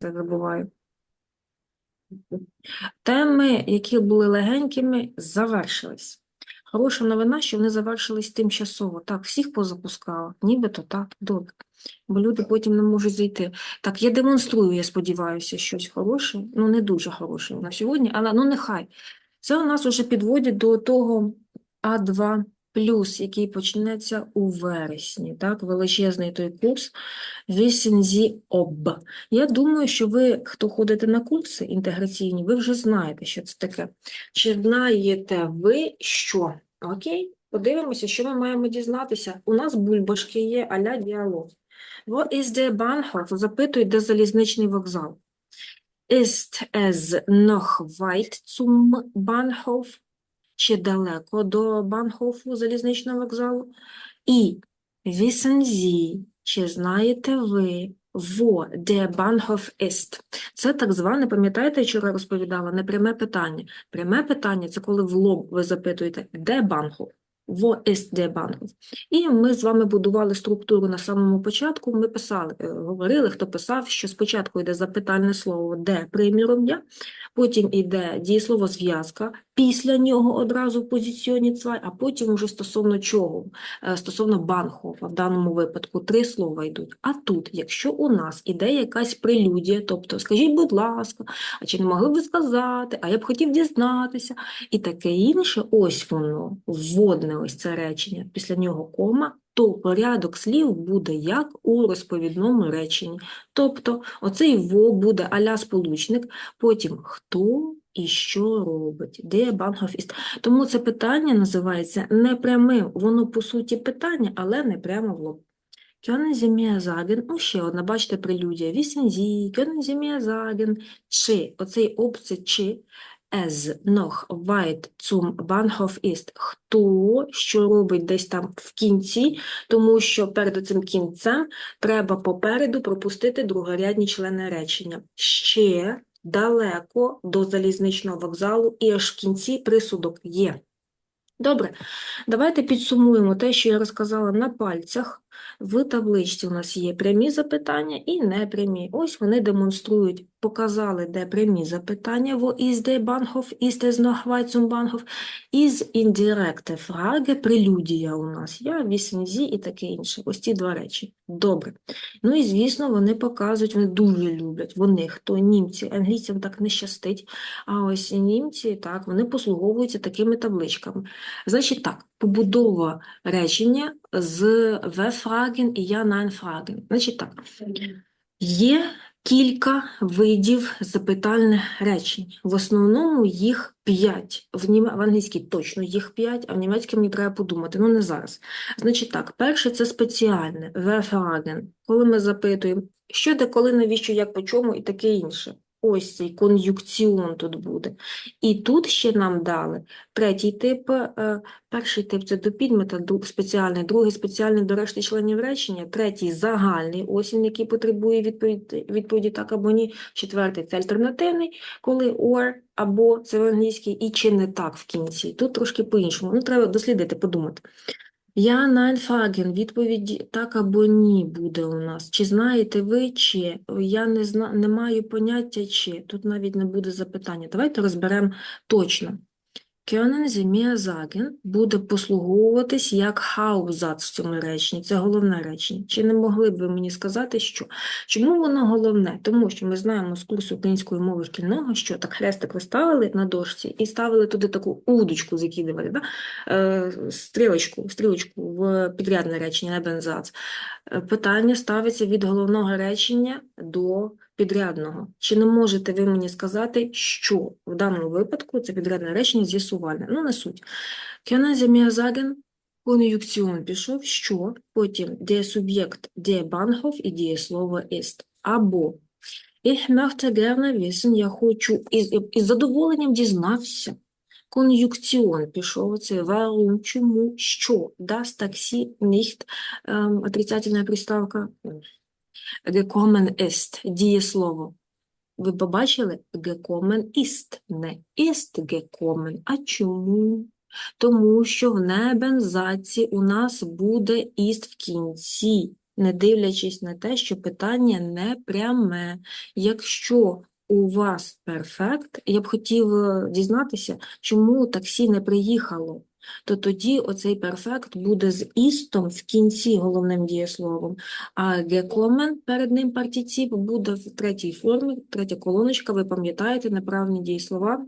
це забуваю. Теми, які були легенькими, завершились. Хороша новина, що вони завершились тимчасово. Так, всіх позапускала, нібито так, добре. Бо люди потім не можуть зайти. Так, я демонструю, я сподіваюся, щось хороше, ну не дуже хороше на сьогодні, але ну нехай. Це у нас вже підводять до того А2 який почнеться у вересні. Так, величезний той курс Вісензі об. Я думаю, що ви, хто ходите на курси інтеграційні, ви вже знаєте, що це таке. Чи знаєте ви що? Окей, подивимося, що ми маємо дізнатися. У нас бульбашки є а-ля діалог. Wo ist der Bahnhof? Запитують, де залізничний вокзал. Ist es noch weit zum Bahnhof? Чи далеко до Банхофу залізничного вокзалу? І вісензі, чи знаєте ви, во де Банхоф іст? Це так зване, пам'ятаєте, вчора розповідала, непряме питання. Пряме питання – це коли в лоб ви запитуєте, де Банхоф? Ist der Bahnhof? І ми з вами будували структуру на самому початку. Ми писали, е, говорили, хто писав, що спочатку йде запитальне слово «де» приміром я, потім йде дієслово зв'язка, після нього одразу в позиціоні цвай, а потім уже стосовно чого? Е, Стосовно Банхофа, в даному випадку три слова йдуть. А тут, якщо у нас іде якась прелюдія, тобто скажіть, будь ласка, а чи не могли б ви сказати, а я б хотів дізнатися, і таке інше, ось воно, вводне ось це речення, після нього кома, то порядок слів буде як у розповідному реченні. Тобто оцей во буде аля сполучник, потім хто і що робить, де ist. Тому це питання називається непрямим. Воно по суті питання, але не прямо в лоб. Sagen, ну ще одна, бачите, прелюдія. Mir sagen, чи, оцей об це чи, es noch weit zum Bahnhof ist. Хто, що робить десь там в кінці, тому що перед цим кінцем треба попереду пропустити другорядні члени речення. Ще далеко до залізничного вокзалу і аж в кінці присудок є. Добре, давайте підсумуємо те, що я розказала на пальцях. В табличці у нас є прямі запитання і непрямі. Ось вони демонструють, показали, де прямі запитання, wo ist der Bahnhof, ist es noch weit zum Bahnhof, із indirekte Frage, прелюдія у нас, я, Sie і таке інше. Ось ці два речі. Добре. Ну і, звісно, вони показують, вони дуже люблять, вони, хто німці, англійцям так не щастить, а ось німці, так, вони послуговуються такими табличками. Значить так, побудова речення з «we-fragen» і «ja-nein-fragen». Значить так, є кілька видів запитальних речень. В основному їх п'ять. В, нім... в англійській точно їх п'ять, а в німецькій мені треба подумати. Ну, не зараз. Значить так, перше – це спеціальне, «we-fragen», коли ми запитуємо, що, де, коли, навіщо, як, по чому і таке інше. Ось цей кон'юкціон тут буде. І тут ще нам дали третій тип, е, перший тип це до підмета, спеціальний, другий спеціальний до решти членів речення, третій загальний, ось він, який потребує відповіді, відповіді так або ні, четвертий це альтернативний, коли or або це в англійській, і чи не так в кінці. Тут трошки по-іншому. Ну, треба дослідити, подумати. Я Нальфаген, відповідь так або ні буде у нас. Чи знаєте ви, чи я не зна... не маю поняття, чи тут навіть не буде запитання. Давайте розберемо точно. Können Sie буде послуговуватись як хаубзац в цьому реченні. Це головне речення. Чи не могли б ви мені сказати, що? Чому воно головне? Тому що ми знаємо з курсу української мови шкільного, що так хрестик ви ставили на дошці і ставили туди таку удочку, закидували, да? е, стрілочку, стрілочку в підрядне речення, не бензац. Е, Питання ставиться від головного речення до підрядного. Чи не можете ви мені сказати, що в даному випадку це підрядне речення з'ясувальне? Ну, не суть. Mir sagen, кон'юкціон пішов, що, потім der Subjekt, der Bahnhof і дієслово ist. Або Ich möchte gerne wissen, я хочу, із, із задоволенням дізнався. Кон'юкціон пішов, це warum, чому, що, das Taxi nicht, ем, отрицательна приставка, gekommen ist, дієслово. Ви побачили? Gekommen ist, не ist gekommen. А чому? Тому що в небензаці у нас буде ist в кінці. не дивлячись на те, що питання не пряме. Якщо у вас перфект, я б хотів е, дізнатися, чому таксі не приїхало, то тоді оцей перфект буде з істом в кінці головним дієсловом, а gekommen перед ним партіціп буде в третій формі, третя колоночка, ви пам'ятаєте неправильні дієслова.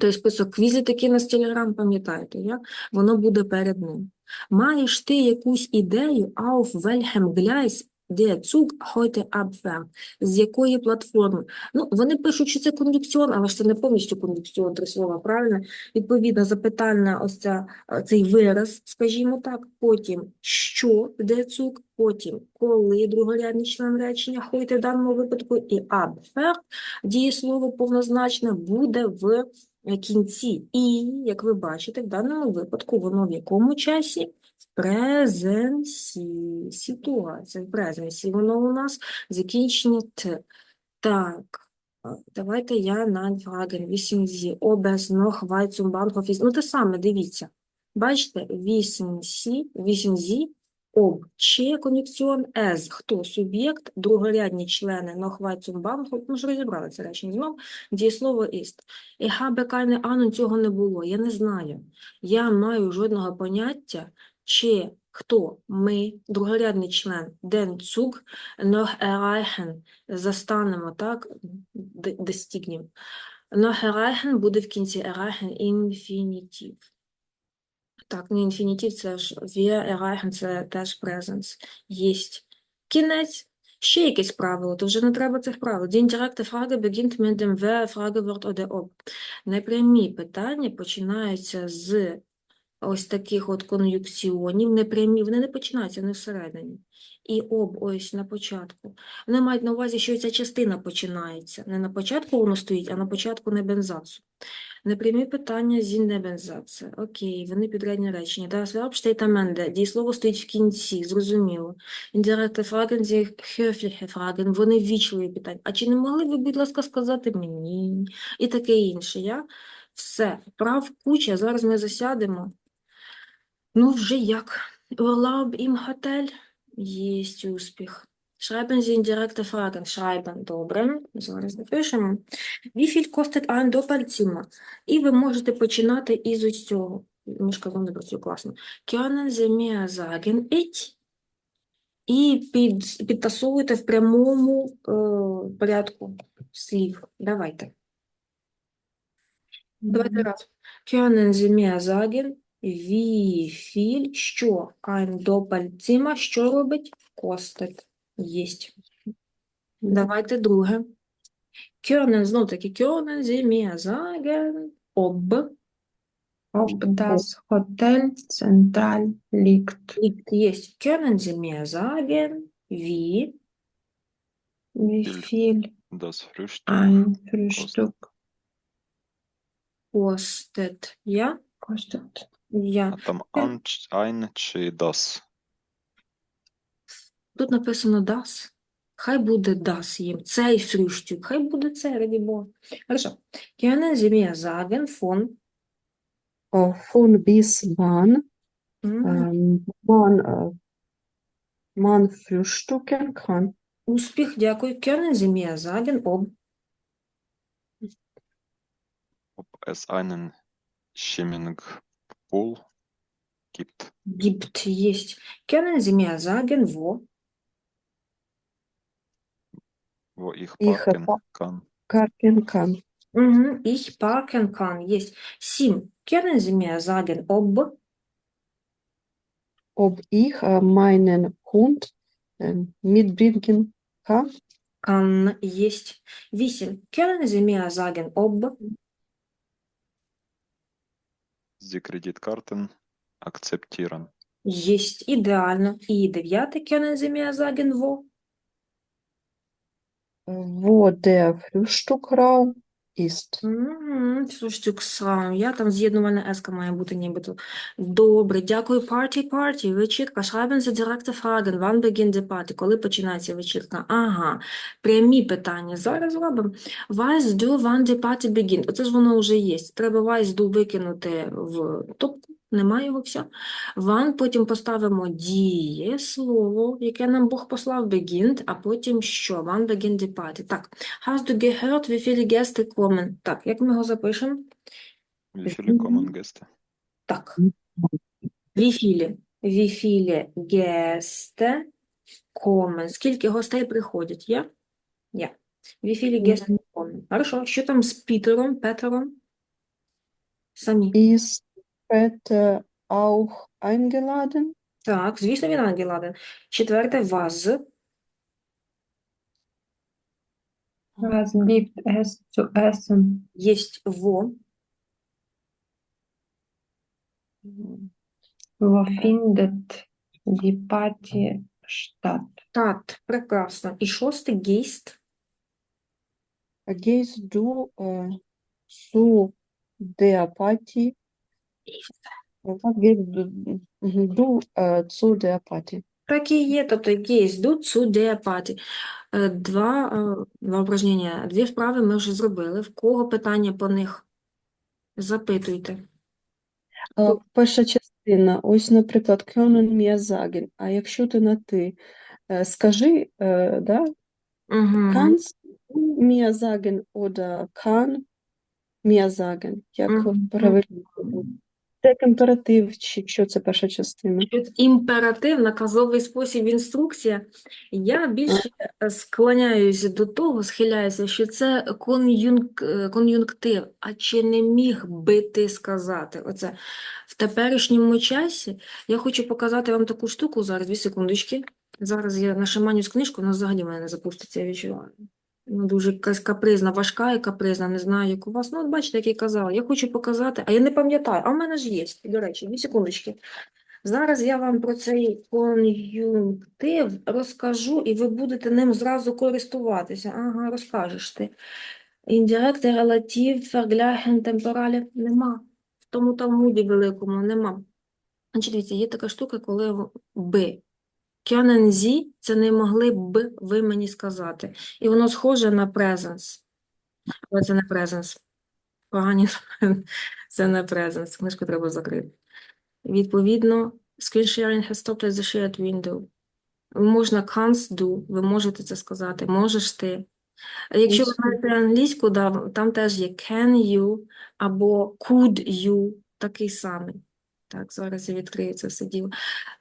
Той список квізів, який на Телеграм, пам'ятаєте, як? Воно буде перед ним. Маєш ти якусь ідею, auf welchem Gleis der Zug heute abfährt? З якої платформи? Ну, вони пишуть, що це кондукціон, але ж це не повністю кондукціон, три слова, правильно? Відповідно, запитальна ось ця, е, цей вираз, скажімо так, потім що, де Zug, потім коли, другорядний член речення, heute в даному випадку, і abfährt, дієслово повнозначне, буде в е, кінці. І, як ви бачите, в даному випадку воно в якому часі? Презенсі. Ситуація в презенсі. Воно у нас закінчення Т. Так, давайте я на es noch weit zum Bahnhof ist? Ну, те саме, дивіться. Бачите, wissen Sie, wissen Sie, об, чи кон'юнкціон as, хто суб'єкт, другорядні члени zum Bahnhof, ми ж розібрали це речення знов, дієслово. Ich habe keine Ahnung, цього не було, я не знаю. Я маю жодного поняття, чи хто ми, другорядний член, den Zug noch застанемо, так, достигнем. Noch буде в кінці erreichen інфінітив. Так, не інфінітив, це ж wir erreichen, це теж presence. Єсть. Кінець. Ще якесь правило, то вже не треба цих правил. Die indirekte Frage beginnt mit dem Wer, Fragewort oder ob. Непрямі питання починаються з ось таких от кон'юнкціонів, непрямі, вони не починаються не всередині. І об ось на початку. Вони мають на увазі, що ця частина починається. Не на початку воно стоїть, а на початку небензацу. Непрямі питання зі небензаци. Окей, вони підрядні речення. Das Verb. Дієслово стоїть в кінці, зрозуміло. Indirekte Fragen, die höfliche Fragen, вони ввічливі питання. А чи не могли ви, будь ласка, сказати мені? І таке інше. Я все, прав куча, зараз ми засядемо. Ну, вже як. Urlaub im Hotel? Єсть успіх. Schreiben Sie indirekte Fragen. Schreiben. Добре. Зараз напишемо. Wie viel kostet ein Doppelzimmer? І ви можете починати із ось цього. Мішка знову не працює класно. Können Sie mir sagen ich? І під, підтасовуйте в прямому е, порядку слів. Давайте. Давайте раз. Können Sie mir sagen, wie viel, що ein Doppelzimmer, що робить? Костить. Єсть. Давайте друге. Können, знов таки, können Sie mir sagen, ob Ob das Hotel zentral liegt. liegt, есть. Können Sie mir sagen, wie Wie viel Das Frühstück ein Frühstück kostet, ja? kostet? Я. А там ан, ч- ein чи das? Тут написано das. Хай буде das їм. Цей фрühstück. Хай буде це, раді Бога. Хорошо. Können Sie mir sagen, von äh, von bis wann М, ähm, man, äh, man frühstücken kann. Успіх, дякую. Können Sie mir sagen, ob Ob es einen Swimmingpool gibt? gibt, есть. Können Sie mir sagen, wo? Wo ich Ich parken pa- kann? Parken kann. Mhm, ich parken kann, есть. Sim, können Sie mir sagen, ob? Ob ich äh, meinen Hund ähm, mitbringen kann. Kann, есть. Вісім. Können Sie mir sagen, ob? Sie Kreditkarten akzeptieren. Есть. Ідеально. І дев'яте. Mir sagen, wo? Wo der Frühstückraum Мгм, Слушайте, Оксана, я там з'єднувальна еска має бути нібито. Добре, дякую. парті, парті, вечірка. Schreiben Sie direkte Fragen. Wann beginnt die Party? Коли починається вечірка? Ага, прямі питання. Зараз робимо. Weißt du, wann die Party beginnt? Оце ж воно вже є. Треба weißt du викинути в топку Немає його все. Ван, потім поставимо дієслово, яке нам Бог послав, beginnt, а потім що? Wann beginnt die Party. Так, hast du gehört, wie viele Gäste kommen? Так, як ми його запишемо? Wie viele kommen Gäste? Так. Wie viele? Wie viele Gäste kommen? Скільки гостей приходять? Є? Є. Wie viele Gäste kommen? Хорошо. Що там з Пітером, Петером? Самі. Ist Peter auch eingeladen? Так, звісно, він ангеладен. Четверте, was. Was gibt es zu essen? Єсть во. Wo findet die Party statt? Тат. Прекрасно. І шосте, гейст. Gehst du äh, zu der Party? Was gehst du, mhm, du äh, zu? Так і є, тобто гейст, ду, цу, де, паті. Е, Два, е, два упражнення, дві вправи ми вже зробили. В кого питання по них? Запитуйте. Е, Перша частина, ось, наприклад, können mir а якщо ти на ти, е, скажи, е, да, Угу. sagen oder kann mir sagen, як правильно Це імператив, чи що це перша частина? Імператив, наказовий спосіб, інструкція. Я більше е, склоняюся до того, схиляюся, що це е, кон'юнктив. А чи не міг би ти сказати? Оце в теперішньому часі я хочу показати вам таку штуку зараз, дві секундочки. Зараз я нашиманю з книжку, вона взагалі в мене не запуститься, я відчуваю. Ну, дуже якась капризна, важка і капризна, не знаю, як у вас. Ну, от бачите, як я казала. Я хочу показати, а я не пам'ятаю, а в мене ж є, до речі, дві секундочки. Зараз я вам про цей кон'юнктив розкажу, і ви будете ним зразу користуватися. Ага, розкажеш ти. Індиректи, релатив, фергляхен, темпоралі нема. В тому Талмуді великому нема. Значить, дивіться, є така штука, коли би. Sie – це не могли б ви мені сказати. І воно схоже на presence. Але це не presence. Погані. Це не presence. Книжку треба закрити. Відповідно, screen sharing has stopped at the shared window. Можна can't do, ви можете це сказати, можеш ти. Якщо ви знаєте англійську, да, там теж є can you або could you, такий самий. Так, зараз я відкрию це все діло.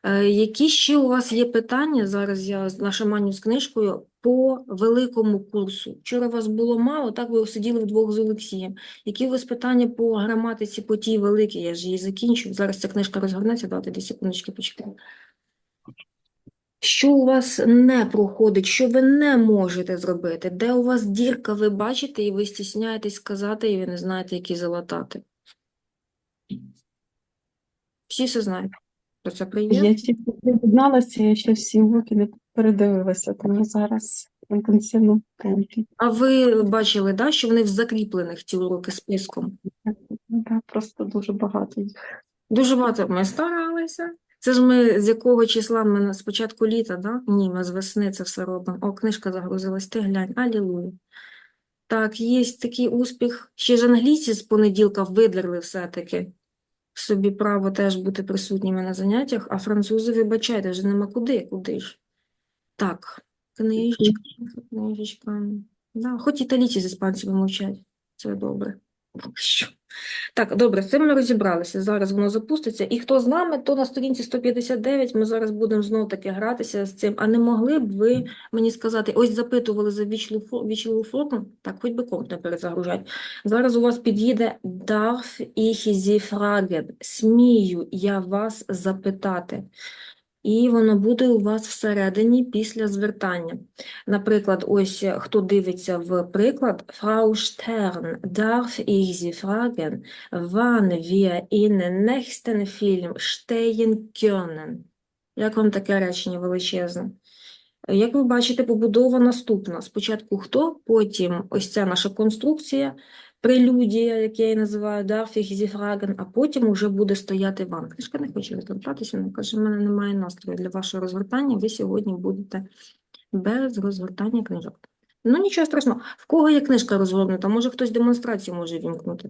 Е, які ще у вас є питання? Зараз я нашаманю з книжкою по великому курсу. Вчора вас було мало, так ви сиділи вдвох з Олексієм. Які у вас питання по граматиці, по тій великій? Я ж її закінчу. Зараз ця книжка розгорнеться, давайте дві секундочки почекаємо. Що у вас не проходить, що ви не можете зробити? Де у вас дірка, ви бачите, і ви стісняєтесь сказати, і ви не знаєте, які залатати? Всі все знають. Про це. Я тільки приєдналася, я ще всі уроки не передивилася, тому зараз в інтенсивному темпі. А ви бачили, да, що вони в закріплених ті уроки списком? Да, Просто дуже багато їх. Дуже багато ми старалися. Це ж ми з якого числа ми на- з початку літа, да? Ні, ми з весни це все робимо. О, книжка загрузилась, ти глянь, алілуя. Так, є такий успіх. Ще ж англійці з понеділка видерли все-таки собі право теж бути присутніми на заняттях, а французи, вибачайте, вже нема куди, куди ж. Так, книжечка, книжечка. Да, хоч італійці з іспанцями мовчать, це добре. Що. Так, добре, з цим ми розібралися. Зараз воно запуститься. І хто з нами, то на сторінці 159 ми зараз будемо знов таки гратися з цим. А не могли б ви мені сказати, ось запитували за вічливу, форму, так, хоч би комп не перезагружать. Зараз у вас під'їде darf ich Sie fragen? Смію я вас запитати. І воно буде у вас всередині після звертання. Наприклад, ось е, хто дивиться в приклад, Frau Stern, darf ich Sie fragen, wann wir in nächsten Film stehen können? Як вам таке речення величезне? Е, Як ви бачите, побудова наступна. Спочатку хто, потім ось ця наша конструкція, прелюдія, як я її називаю, darf ich Sie а потім вже буде стояти вам. Книжка не хоче розвертатися, вона каже, в мене немає настрою для вашого розгортання, ви сьогодні будете без розгортання книжок. Ну, нічого страшного. В кого є книжка розгорнута? Може, хтось демонстрацію може вімкнути?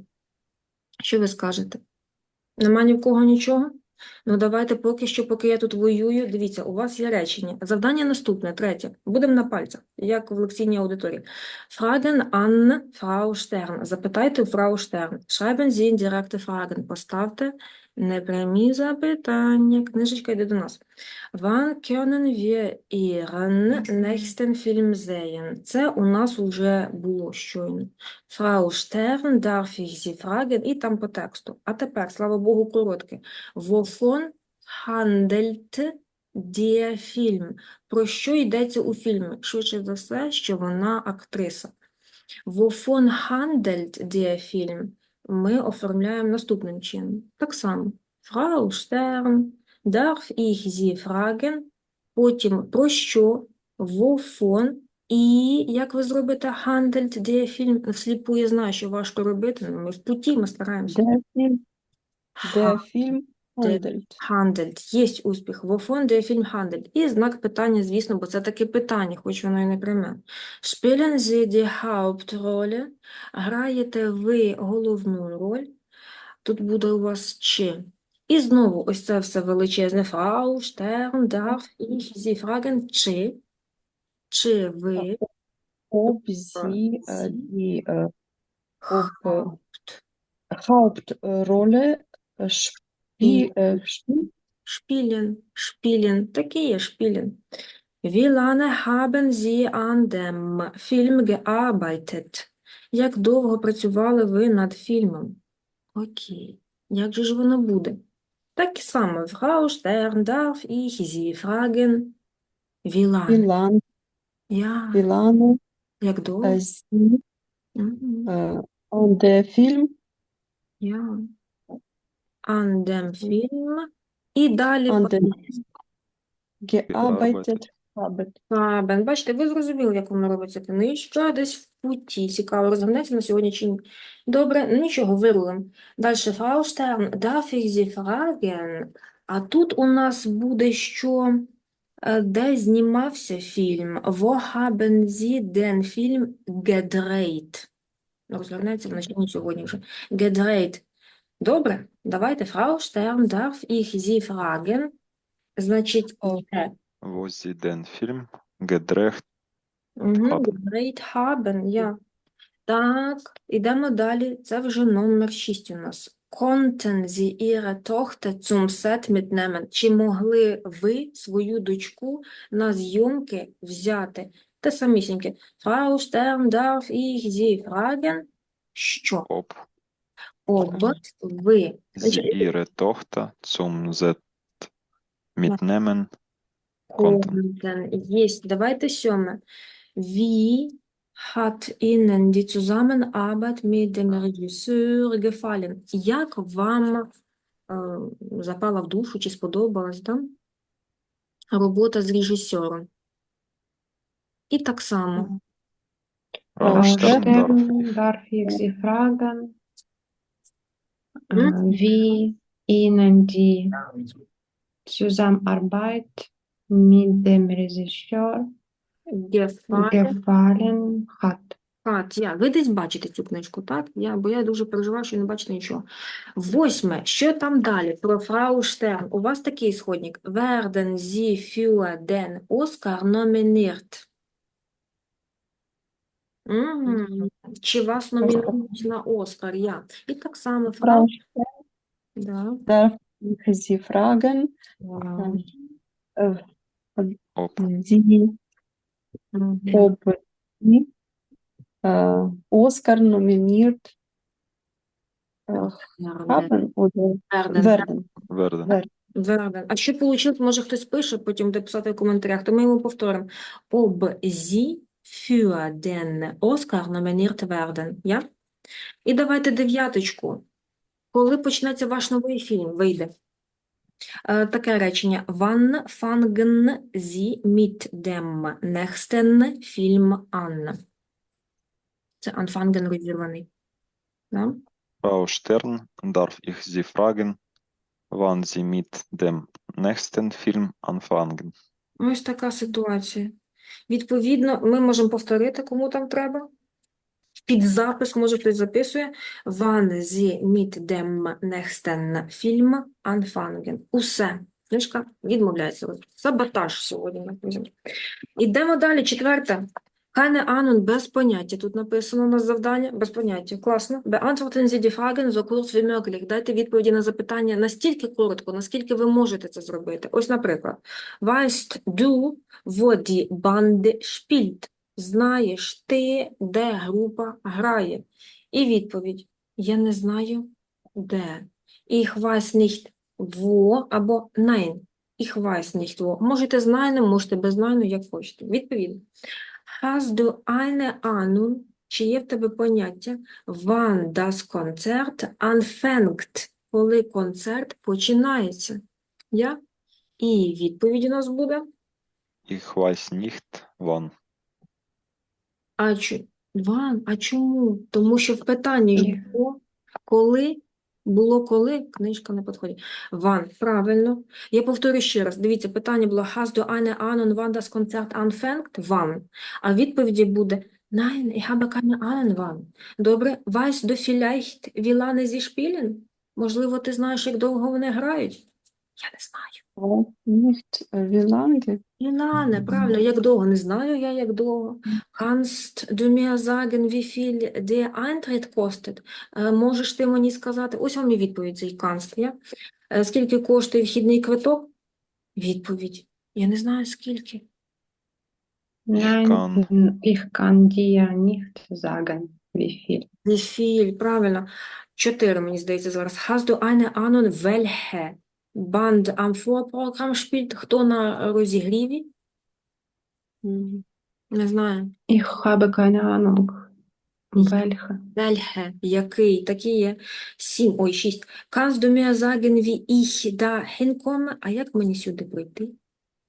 Що ви скажете? Нема ні в кого нічого? Ну, давайте поки що, поки я тут воюю. Дивіться, у вас є речення. Завдання наступне, третє. Будемо на пальцях, як в лекційній аудиторії. Fragen an Frau Stern. Запитайте у Frau Stern. Schreiben Sie direkte Fragen. Поставте непрямі запитання. Книжечка йде до нас. Wann können wir Ihren nächsten Film sehen? Це у нас уже було щойно. Frau Stern, darf ich Sie? І там по тексту. А тепер, слава Богу, коротке. Wovon handelt der Film? Про що йдеться у фільмі? Швидше за все, що вона актриса. Wovon handelt der Film? Ми оформляємо наступним чином. Так само. Frau Stern, darf ich Sie fragen? Потім про що? Wovon? І як ви зробите handelt де фільм Всліпу я знаю, що важко робити, але ми в путі, ми стараємося. Де фільм? Де Film handelt. Handelt. Єсть успіх. Wovon der Film handelt. І знак питання, звісно, бо це таке питання, хоч воно і не пряме. Spielen Sie die Hauptrolle? Граєте ви головну роль? Тут буде у вас чи. І знову ось це все величезне. Frau Stern, darf ich Sie fragen? Чи? Чи ви Ob sie die Hauptrolle äh, spie äh. Spielen, spielen, такі є spielen. Wie lange haben Sie an dem Film gearbeitet? Як довго працювали ви над фільмом? Окей. Як же ж воно буде? Так само. Frau Stern, darf ich Sie fragen? Wie lange? lang, Ja, lange як довго? äh, sie Мгм. äh, an der Film Ja. An dem Film. І далі an gearbeitet haben. Бачите, ви зрозуміли, як воно робиться книжка, десь в путі. Цікаво, розгорнеться на сьогодні чи ні. Добре, ну нічого, вирулимо. Далі, Stern, darf ich Sie fragen? А тут у нас буде, що е, де знімався фільм? Wo haben Sie den Film gedreht? Розгорнеться сьогодні вже. Gedreht. Добре, давайте, Frau Stern, darf ich Sie fragen? Значить, О. Wo Sie den Film gedreht Угу, haben. Great haben, я. Так, ідемо далі. Це вже номер 6 у нас. Konnten Sie Ihre Tochter zum Set mitnehmen? Чи могли ви свою дочку на зйомки взяти? Те самісіньке. Frau Stern, darf ich Sie fragen? Що? ob Об ви. Sie Значить, Ihre Tochter zum Set mitnehmen konnten. Konnten. Єсть. Давайте сьоме. Wie hat Ihnen die Zusammenarbeit mit dem Regisseur gefallen? Як вам е, запала в душу чи сподобалась, да? робота з режисером? І так само. Frau Frau Stern, darf Stern, darf ich Sie fragen, äh, Mhm. Wie Ihnen die Zusammenarbeit mit dem Regisseur Gefallen. gefallen hat? От, я. Ви десь бачите цю книжку, так? Я, бо я дуже переживаю, що не бачите нічого. Восьме. Що там далі? Про Фрау Штерн. У вас такий сходник. Werden Sie für den Oscar nominiert? Чи вас номінують на Оскар? Я. І так само. Stern, Да. darf ich Sie fragen, Вау. äh, ob Sie, Мгм. ob Sie äh, Oscar nominiert äh, haben oder werden? Верден. А що вийшло, може хтось пише, потім буде писати в коментарях, то ми йому повторимо. Ob Sie für den Oscar nominiert werden. Я? І давайте дев'яточку. Коли почнеться ваш новий фільм, вийде. Е, Таке речення. Wann fangen Sie mit dem nächsten Film an? Це anfangen розірваний. Да? Frau Stern, darf ich Sie fragen, wann Sie mit dem nächsten Film anfangen? Ось така ситуація. Відповідно, ми можемо повторити, кому там треба. Під запис, може хтось записує, wann sie mit dem nächsten Film anfangen. Усе. Книжка відмовляється. Саботаж сьогодні. Ідемо далі. Четверте. Keine Ahnung, без поняття. Тут написано у нас завдання, без поняття. Класно. Beantworten Sie die Fragen so kurz wie möglich. Дайте відповіді на запитання настільки коротко, наскільки ви можете це зробити. Ось, наприклад, Weißt du, wo die Band spielt? Знаєш ти, де група грає? І відповідь: Я не знаю, де. Ich weiß nicht, wo або nein. Ich weiß nicht, wo. Можете знайно, можете без знайно, як хочете. Відповідно. Hast du eine Ahnung, чи є в тебе поняття, wann das Konzert anfängt, коли концерт починається? Я? І відповідь у нас буде. Ich weiß nicht, wann. А, чу... Ван, а чому? Тому що в питанні коли, було коли, книжка не підходить. Ван, правильно. Я повторю ще раз. Дивіться, питання було Has du eine Ahnung, wann das Konzert anfängt? Wann. А відповіді буде Nein, ich habe keine Ahnung, wann. Добре. Weißt du vielleicht, wie lange sie spielen? Можливо, ти знаєш, як довго вони грають? Я не знаю. Nicht, wie lange. Правильно, як довго? Не знаю я, як довго. Kannst du mir sagen, wie viel der Eintritt kostet? Е, Можеш ти мені сказати? Ось вам і відповідь цей kannst, я. Е, Скільки коштує вхідний квиток? Відповідь. Я не знаю, скільки. Nein, ich kann dir nicht sagen, wie viel. Wie viel, правильно. Чотири, мені здається, зараз. Hast du eine Ahnung, welche Band am Vorprogramm spielt? Хто на розігріві? М, Не знаю. Ich habe keine Ahnung, Ich- welche. Welche, який, такі є. Сім, ой, шість. Kannst du mir sagen, wie ich da hinkomme? А як мені сюди прийти?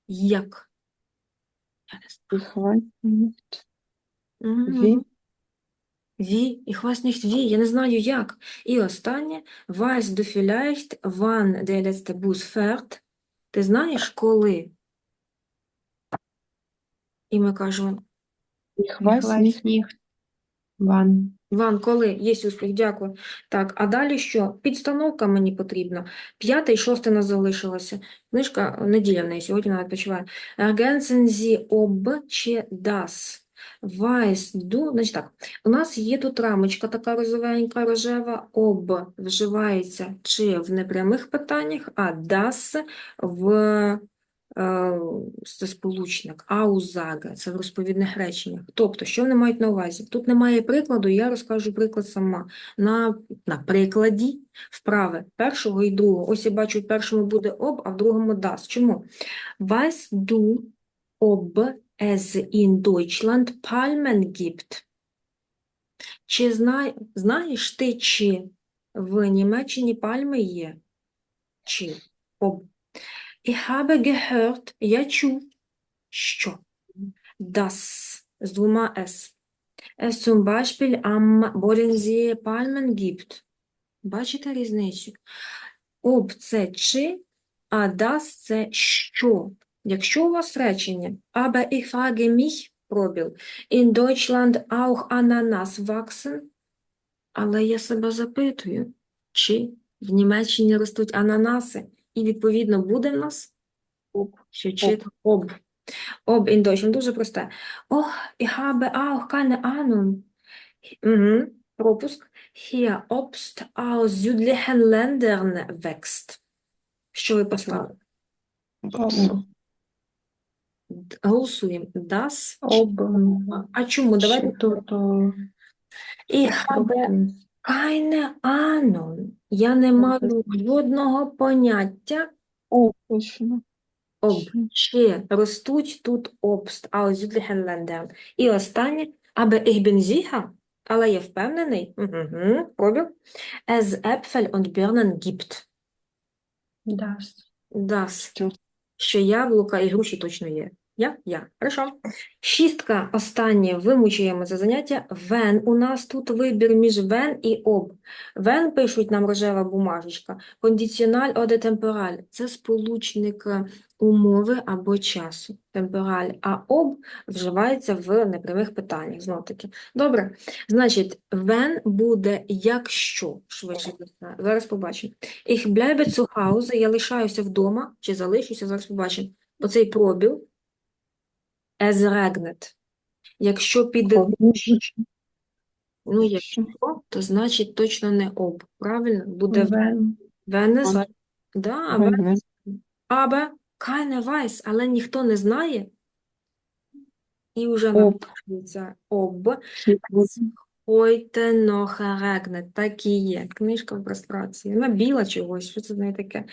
Як? Я не знаю. Ich weiß nicht, Мгм. wie. Wie? Ich weiß nicht wie. Я не знаю як. І останнє. Weißt du vielleicht, wann der letzte Bus fährt? Ти знаєш, коли? І ми кажемо, Ich weiß nicht, nicht, wann. Іван, коли? Є успіх, дякую. Так, а далі що? Підстановка мені потрібна. П'яте і шосте нас залишилося. Книжка, неділя в неї, сьогодні вона відпочиває. Ergänzen Sie ob чи das? Weißt du? Значить так, у нас є тут рамочка така розовенька, рожева. Об вживається чи в непрямих питаннях, а das в е, це сполучник, аузага, це в розповідних реченнях. Тобто, що вони мають на увазі? Тут немає прикладу, я розкажу приклад сама. На, на прикладі вправи першого і другого. Ось я бачу, в першому буде об, а в другому das. Чому? Weißt du, ob es in Deutschland Palmen gibt? Чи знає, знаєш ти, чи в Німеччині пальми є? Чи? Об. Ich habe gehört, я чув, що das з двома S. Es zum Beispiel am Bodensee Palmen gibt. Бачите різницю? Об це чи, а das це що. Якщо у вас речення aber ich frage mich, пробіл, in Deutschland auch Ananas wachsen, але я себе запитую, чи в Німеччині ростуть ананаси, і відповідно буде в нас Об. що чи об. Об in Deutschland дуже просте. Ох, ich habe auch keine Ahnung. Угу. Пропуск. Hier Obst aus südlichen Ländern wächst. Що ви поставили? Das. Голосуємо. Das. ob, А чому? Давайте. что то Ich habe keine Ahnung. Я не маю жодного поняття. О, точно. Об. Ще ростуть тут Obst aus südlichen Ländern. І останнє, aber ich bin sicher, але я впевнений, угу, пробіл, es Äpfel und Birnen gibt. das. Das. Що яблука і груші точно є. Я? Я. Хорошо. Шістка останнє вимучуємо за заняття. When. У нас тут вибір між when і об. When пишуть нам рожева бумажечка. Кондиціональ оде темпораль. Це сполучник е, умови або часу. Темпораль. А об вживається в непрямих питаннях. Знов таки. Добре. Значить, when буде якщо, швидше за. Зараз побачимо. Ich bleibe zu я лишаюся вдома, чи залишуся, зараз побачимо. Оцей пробіл. Es regnet. Якщо піде дощ, ну якщо, то значить точно не об. Правильно? Буде es, Ага. да, Wenn wenn, es- aber але ніхто не знає. І вже Об. напишеться об. Heute noch regnet. Так і є. Книжка в прострації. Вона біла чогось. Що це з нею таке?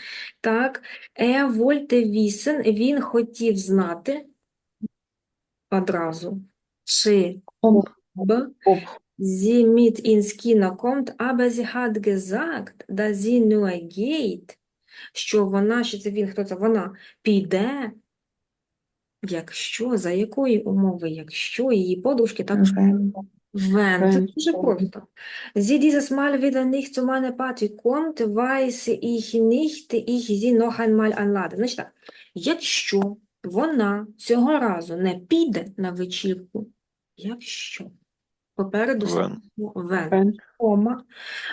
Так. Er wollte wissen. Він хотів знати одразу. Чи Об. Б. Об. Sie mit ins Kino kommt, aber sie hat gesagt, dass sie nur geht, що вона, що це він, хто це вона, піде, якщо, за якої умови, якщо її подружки також Wenn. Wenn, це Wenn. дуже просто. Sie dieses Mal wieder nicht zu meiner Party kommt, weiß ich nicht, ich sie noch einmal einlade. Значить так, якщо вона цього разу не піде на вечірку, якщо, попереду when, Wenn. кома,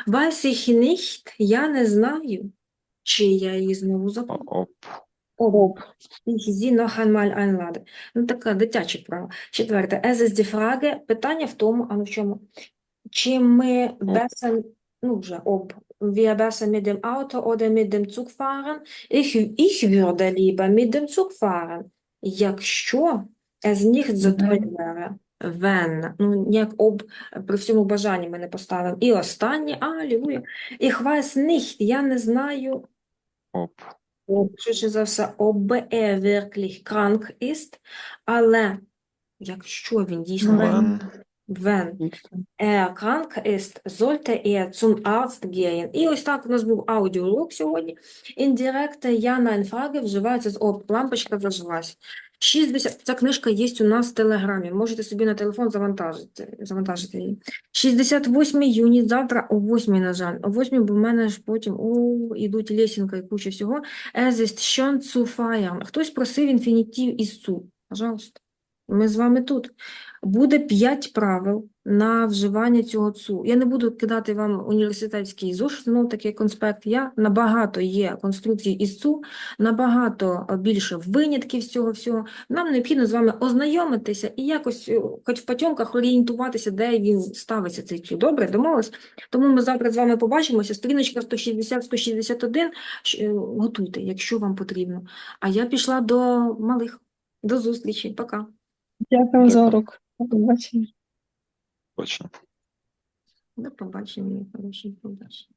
weiß ich nicht, я не знаю, чи я її знову. Ich sie noch einmal einlade. Ну, така дитяча вправа. Четверте. Es ist die Frage. Питання в тому, а ну в чому? Чи ми besser, ну вже об, wir besser mit dem Auto oder mit dem Zug fahren? Ich, ich würde lieber mit dem Zug fahren. Якщо es nicht so teuer wäre. Wenn. Ну, як об, при всьому бажанні ми не поставимо. І останнє, алілуя. Ich weiß nicht, я не знаю, Об. Швидше за все, ob er wirklich krank ist, але якщо він дійсно When. Wenn er krank ist, sollte er zum Arzt gehen. І ось так у нас був аудіоурок сьогодні. Indirekte ja nein Frage вживається з об. Лампочка зажилась. 60. Ця книжка є у нас в Телеграмі. Можете собі на телефон завантажити, завантажити її. 68 юніт завтра о 8, на жаль. О 8, бо в мене ж потім о, ідуть лесінка і куча всього. Es ist schon zu feiern. Хтось просив інфінітив із zu. Пожалуйста. Ми з вами тут. Буде 5 правил на вживання цього цу. Я не буду кидати вам університетський зошит, знову таки конспект. Я набагато є конструкцій із цу, набагато більше винятків з цього всього. Нам необхідно з вами ознайомитися і якось, е, хоч в потьомках, орієнтуватися, де він ставиться цей цю. Добре, домовились? Тому ми завтра з вами побачимося. Сторіночка 160-161. Щ- е, Готуйте, якщо вам потрібно. А я пішла до малих. До зустрічі. Пока. Дякую за урок. До побачення. Точно. До побачення, хороший побачення.